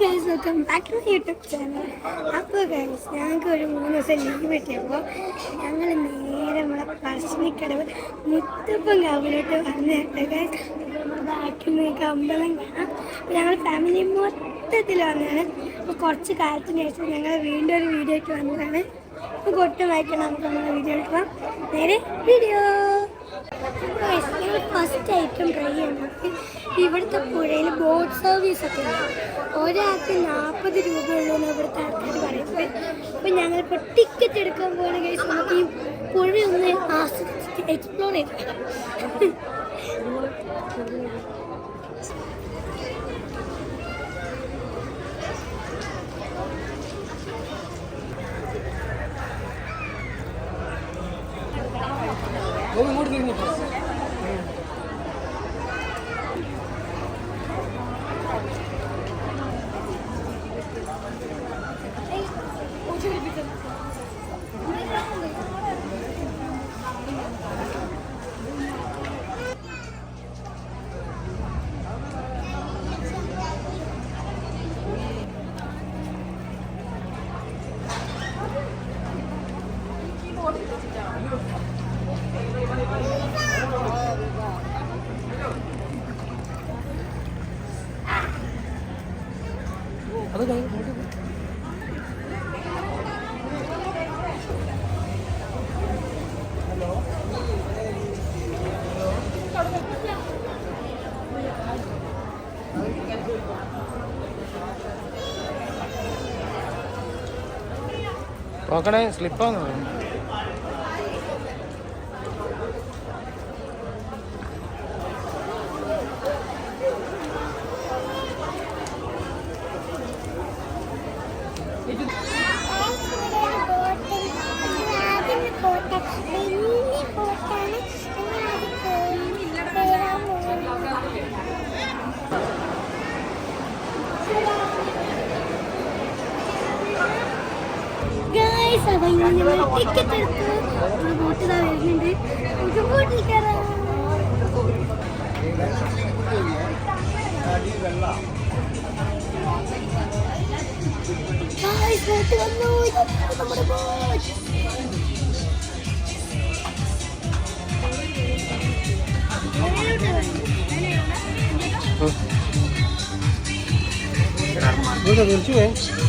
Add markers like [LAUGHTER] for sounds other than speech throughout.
Guys welcome back to YouTube channel അപ്പോൾ guys ഞങ്ങൾക്ക് ഒരു മൂന്ന് ദിവസം ലീവ് കിട്ടിയപ്പോൾ ഞങ്ങൾ നേരെ നമ്മളെ പറശ്ശിനിക്കടവ് മുത്തപ്പം കാവിലോട്ട് വന്നിട്ട് ഗൈസ് ബാക്കിൽ നിങ്ങൾക്ക് അമ്പലം കാണാം. ഞങ്ങൾ ഫാമിലി മൊത്തത്തിൽ വന്നതാണ്. അപ്പോൾ കുറച്ച് കാലത്തിന് ശേഷം ഞങ്ങൾ വീണ്ടും ഒരു വീഡിയോയ്ക്ക് വന്നതാണ്. അപ്പോൾ കൊട്ടുമായിട്ട് നമുക്ക് നമ്മുടെ വീഡിയോ എടുക്കാം. നേരെ വീഡിയോ ഫസ്റ്റ് ഐറ്റം ട്രൈ ചെയ്യുന്നത് ഇവിടുത്തെ പുഴയിൽ ബോട്ട് സർവീസ് ഒക്കെ ഉണ്ട്. ഒരാൾക്ക് നാൽപ്പത് രൂപയുള്ളൂ ഇവിടുത്തെ ആൾക്കാർ പറയുന്നത്. അപ്പോൾ ഞങ്ങളിപ്പോൾ ടിക്കറ്റ് എടുക്കാൻ പോകുന്ന കേസ് നമുക്ക് ഈ പുഴ ഒന്ന് ആസ്വദിച്ചിട്ട് എക്സ്പ്ലോർ ചെയ്ത് നോക്കണേ സ്ലിപ്പാന്ന് ഗൈസ് ടിക്കറ്റ് എടുത്ത് ബോട്ട് ഇതാ വരുന്നുണ്ട് നമുക്ക് ബോട്ടിൽ കയറാം ബോട്ട് വന്നു. നമ്മുടെ ബോട്ട് തിരിച്ചു പോയി ഗായസ്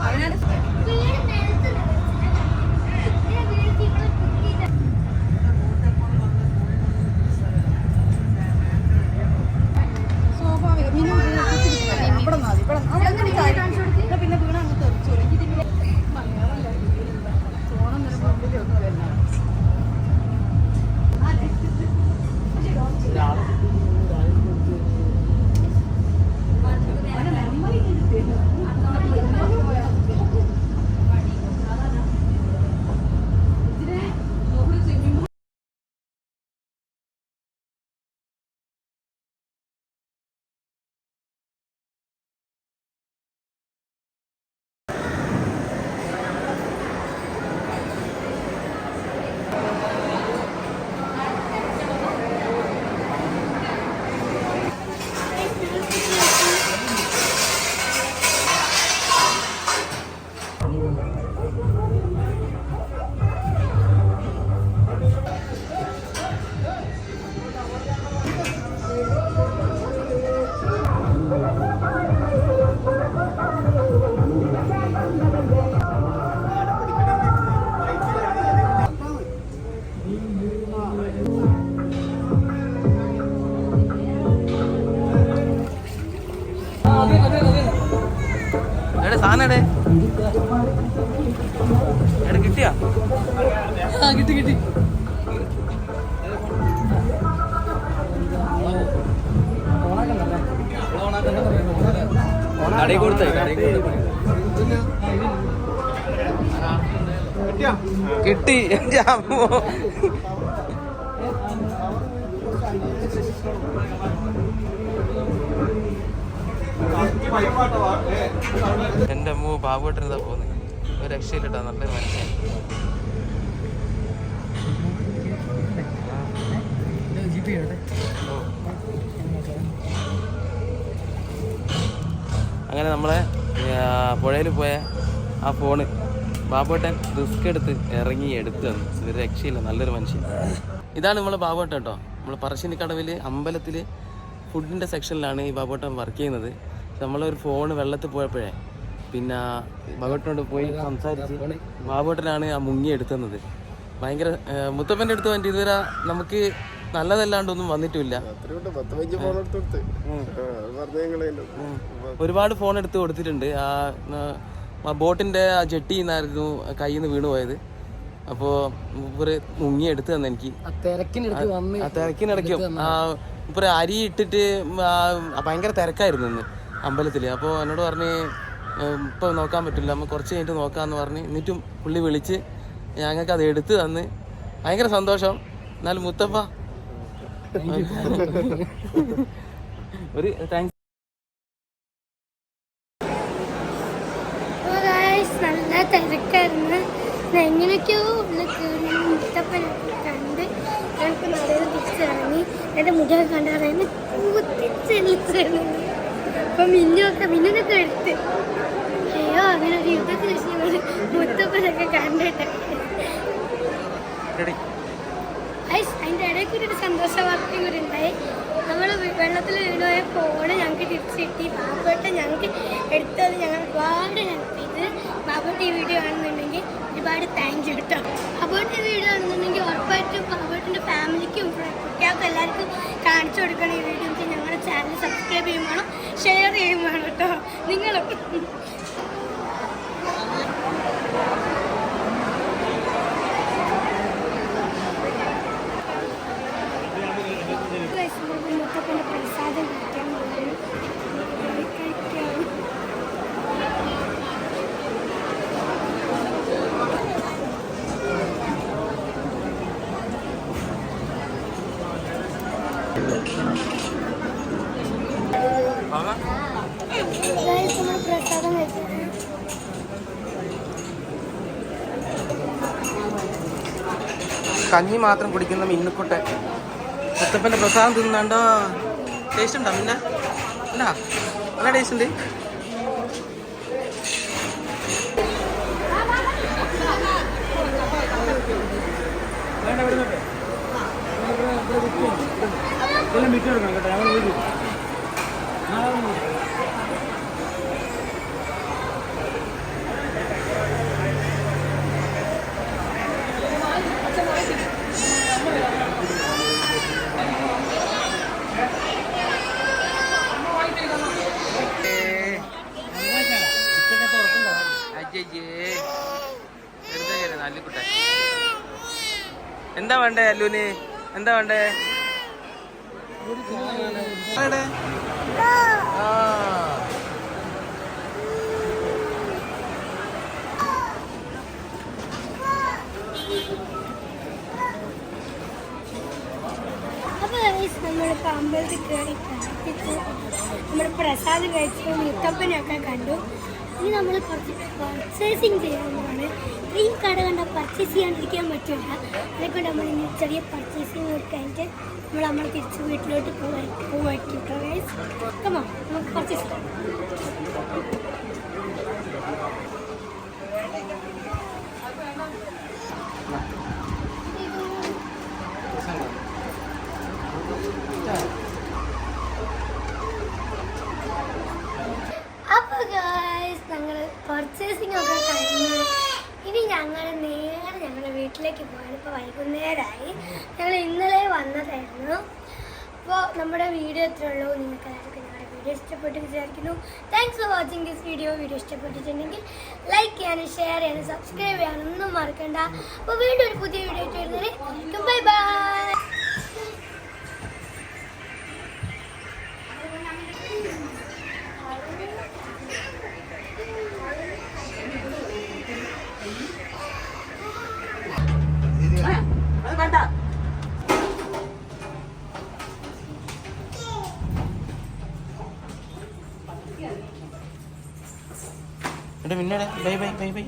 പിടിക്കുന്നില്ല സാധനം എവിടെ? കിട്ടിയാ? ആ കിട്ടി കിട്ടി. കടയിൽ കൊടുത്തേ കടയിൽ കിട്ടി. എന്റെ അമ്മോ. എന്റെ അമ്മ ബാബുവേട്ടൻ ഇതാ പോകുന്നത് ഒരു രക്ഷയിലിട്ടാ? നല്ല മനുഷ്യൻ. അങ്ങനെ നമ്മളെ പുഴയിൽ പോയ ആ ഫോണ് ബാബുട്ടൻ റിസ്ക് എടുത്ത് ഇറങ്ങി എടുത്തു തന്നു. ഒരു രക്ഷയില്ല നല്ലൊരു മനുഷ്യൻ. ഇതാണ് നമ്മളെ ബാബുട്ടൻ കേട്ടോ. നമ്മൾ പറശ്ശിനിക്കടവിൽ അമ്പലത്തിൽ ഫുഡിന്റെ സെക്ഷനിലാണ് ഈ ബാബുട്ടൻ വർക്ക് ചെയ്യുന്നത്. നമ്മളൊരു ഫോണ് വെള്ളത്തിൽ പോയപ്പോഴേ പിന്നെ ബാബുട്ടനോട് പോയി സംസാരിച്ച് ബാബുട്ടനാണ് ആ മുങ്ങി എടുത്തുന്നത്. ഭയങ്കര മുത്തപ്പന്റെ അടുത്ത് വേണ്ടി ഇതുവരെ നമുക്ക് നല്ലതല്ലാണ്ടൊന്നും വന്നിട്ടില്ല. ഒരുപാട് ഫോൺ എടുത്ത് കൊടുത്തിട്ടുണ്ട്. ആ ബോട്ടിന്റെ ആ ജെട്ടി നിന്നായിരുന്നു കയ്യിൽ നിന്ന് വീണു പോയത്. അപ്പോൾ മൂപ്പര് മുങ്ങി എടുത്തു തന്നെ എനിക്ക്. തിരക്കിനിടയ്ക്കും ആ മൂപ്പര് അരി ഇട്ടിട്ട് ആ ഭയങ്കര തിരക്കായിരുന്നു ഇന്ന്. അമ്പലത്തിൽ അപ്പോൾ എന്നോട് പറഞ്ഞ് ഇപ്പം നോക്കാൻ പറ്റില്ല. നമ്മൾ കുറച്ച് കഴിഞ്ഞിട്ട് നോക്കാമെന്ന് പറഞ്ഞ് എന്നിട്ടും പുള്ളി വിളിച്ച് ഞങ്ങൾക്ക് അത് എടുത്തു തന്ന്. ഭയങ്കര സന്തോഷം. എന്നാലും മുത്തപ്പ [LAUGHS] ഒരു താങ്ക്സ് നല്ല തിരക്കായിരുന്നു. എങ്ങനെയൊക്കെയോ ഉള്ള മുത്തപ്പനൊക്കെ കണ്ട് ഞങ്ങൾക്ക് നടയിൽ തിരിച്ചിറങ്ങി. എന്റെ മുഖം കണ്ട് പറയുന്നത് കുത്തിച്ചെല്ലിച്ചിരുന്നു അപ്പം മിന്നൊക്കെ മിന്നൊക്കെ എടുത്ത്. അയ്യോ അങ്ങനെ ഒരു യുദ്ധത്തിന് മുത്തപ്പനൊക്കെ കണ്ടിട്ട്. അതിന്റെ ഇടയിൽ കൂടി ഒരു സന്തോഷ കൂടി ഉണ്ടായി. നമ്മൾ വെള്ളത്തിൽ വീണുപോയ ഫോണ് ഞങ്ങൾക്ക് തിരിച്ചു കിട്ടി. ബാബുട്ട ഞങ്ങൾക്ക് എടുത്തത് ഞങ്ങൾ ഒരുപാട് ഹെൽപ്പ് ചെയ്ത് ബാബുട്ട ഈ വീഡിയോ കാണുന്നുണ്ടെങ്കിൽ ഒരുപാട് താങ്ക് യു കേട്ടോ ബാബുട്ട ഈ വീഡിയോ കാണുന്നുണ്ടെങ്കിൽ ഉറപ്പായിട്ടും ബാബുട്ടിന്റെ ഫാമിലിക്കും കുട്ടികൾക്കും എല്ലാവർക്കും കാണിച്ചു കൊടുക്കണം ഈ വീഡിയോ എന്നിട്ട് ഞങ്ങളുടെ ചാനൽ സബ്സ്ക്രൈബ് ചെയ്യും വേണം ഷെയർ ചെയ്യും വേണം കേട്ടോ. നിങ്ങൾ പോകുന്നു കഴിക്കാം Guys, നമ്മൾ പ്രസാദം കഞ്ഞി മാത്രം കുടിക്കുന്ന മിന്നുക്കുട്ടെ മുത്തപ്പന്റെ പ്രസാദം തിന്നണ്ടോ ടേസ്റ്റ് ഉണ്ടോ മിന്ന? അല്ല നല്ല ടേസ്റ്റ് ഉണ്ട്. എന്താ വേണ്ടേ അല്ലുന്? എന്താ വേണ്ടേ? അമ്പലത്തിൽ കയറി നമ്മുടെ പ്രസാദ് പ്രസാദം കഴിച്ചു മുത്തപ്പനെയൊക്കെ കണ്ടു. ഇനി നമ്മൾ കുറച്ച് പർച്ചേസിങ് ചെയ്യുന്നതാണ്. ഈ കട കണ്ട പർച്ചേസ് ചെയ്യാണ്ടിരിക്കാൻ പറ്റില്ല അതുകൊണ്ട് നമ്മൾ ചെറിയ പർച്ചേസിങ് കഴിഞ്ഞിട്ട് നമ്മൾ നമ്മൾ തിരിച്ച് വീട്ടിലോട്ട് പോവാ പോവായിരിക്കും. കമോ നമുക്ക് പർച്ചേസ് ചെയ്യാം അപ്പോൾ ഗായ്സ് ഞങ്ങൾ പർച്ചേസിംഗ് ഒക്കെ കഴിഞ്ഞു ഇനി ഞങ്ങൾ നേരെ ഞങ്ങളുടെ വീട്ടിലേക്ക് പോകാൻ ഇപ്പോൾ വൈകുന്നേരമായി ഞങ്ങൾ ഇന്നലെ വന്നതായിരുന്നു. അപ്പോൾ നമ്മുടെ വീഡിയോ എത്ര ഉള്ളൂ. നിങ്ങൾക്ക് എല്ലാവർക്കും ഞങ്ങളുടെ വീഡിയോ ഇഷ്ടപ്പെട്ടു വിചാരിക്കുന്നു. Thanks for watching this video video ഇഷ്ടപ്പെട്ടിട്ടുണ്ടെങ്കിൽ ലൈക്ക് ചെയ്യാനും ഷെയർ ചെയ്യാനും സബ്സ്ക്രൈബ് ചെയ്യാനും ഒന്നും മറക്കണ്ട. അപ്പോൾ വീണ്ടും ഒരു പുതിയ വീഡിയോ ആയിട്ട് വരുന്നത് ബൈ ബൈ എടാ പിന്നീട് ബൈ ബൈ ബൈ ബൈ.